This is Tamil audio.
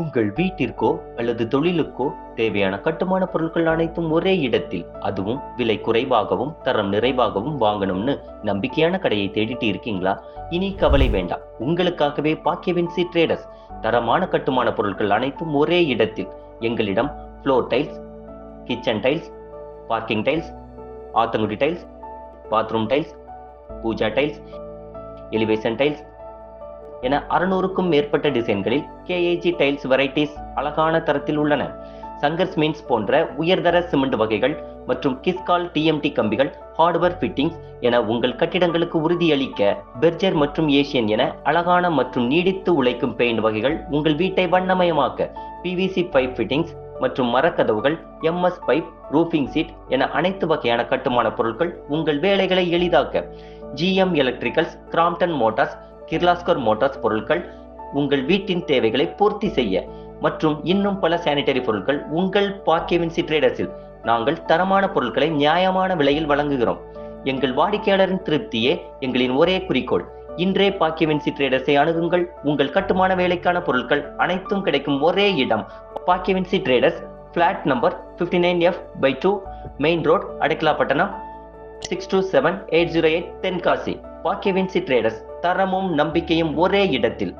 உங்கள் வீட்டிற்கோ அல்லது தொழிலுக்கோ தேவையான கட்டுமான பொருட்கள் அனைத்தும் ஒரே இடத்தில். அதுவும் விலை குறைவாகவும் தரம் நிறைவாகவும் வாங்கணும்னு நம்பிக்கையான கடையை தேடிட்டு இருக்கீங்களா? இனி கவலை வேண்டாம். உங்களுக்காகவே பாக்கியவின்சி ட்ரேடர்ஸ் தரமான கட்டுமான பொருட்கள் அனைத்தும் ஒரே இடத்தில். எங்களிடம் floor tiles kitchen tiles parking tiles Athangudi tiles bathroom tiles pooja tiles elevation tiles என அறுநூறுக்கும் மேற்பட்ட டிசைன்களில் கேஏஜி டைல்ஸ் வெரைட்டிஸ் அழகான தரத்தில் உள்ளன. சங்கர் மீன்ஸ் போன்ற உயர்தர சிமெண்ட் வகைகள் மற்றும் கிஸ்கால் டிஎம்டி கம்பிகள் ஹார்ட்வேர் ஃபிட்டிங்ஸ் என உங்கள் கட்டிடங்களுக்கு உறுதியளிக்க பெர்ஜர் மற்றும் ஏஷியன் என அழகான மற்றும் நீடித்து உழைக்கும் பெயிண்ட் வகைகள் உங்கள் வீட்டை வண்ணமயமாக்க பிவிசி பைப் ஃபிட்டிங்ஸ் மற்றும் மரக்கதவுகள் எம்எஸ் பைப் ரூஃபிங் சீட் என அனைத்து வகையான கட்டுமான பொருட்கள் உங்கள் வேலைகளை எளிதாக்க GM electricals Crompton motors Kirloskar motors பொருட்கள் உங்கள் வீட்டின் தேவைகளை பூர்த்தி செய்ய மற்றும் இன்னும் பல சானிட்டரி பொருட்கள் உங்கள் பாக்கியவின்சி ட்ரேடர்ஸில் நாங்கள் தரமான பொருட்களை நியாயமான விலையில் வழங்குகிறோம். எங்கள் வாடிக்கையாளரின் திருப்தியே எங்களின் ஒரே குறிக்கோள். இன்றே பாக்கியவின்சி ட்ரேடர்ஸை அணுகுங்கள். உங்கள் கட்டுமான வேலைக்கான பொருட்கள் அனைத்தும் கிடைக்கும் ஒரே இடம். Bakkiyavinci traders flat number fifty nine F by two main road Adaikalapattanam six two seven eight zero eight Tenkasi. Bakkiyavinci traders தரமும் நம்பிக்கையும் ஒரே இடத்தில்.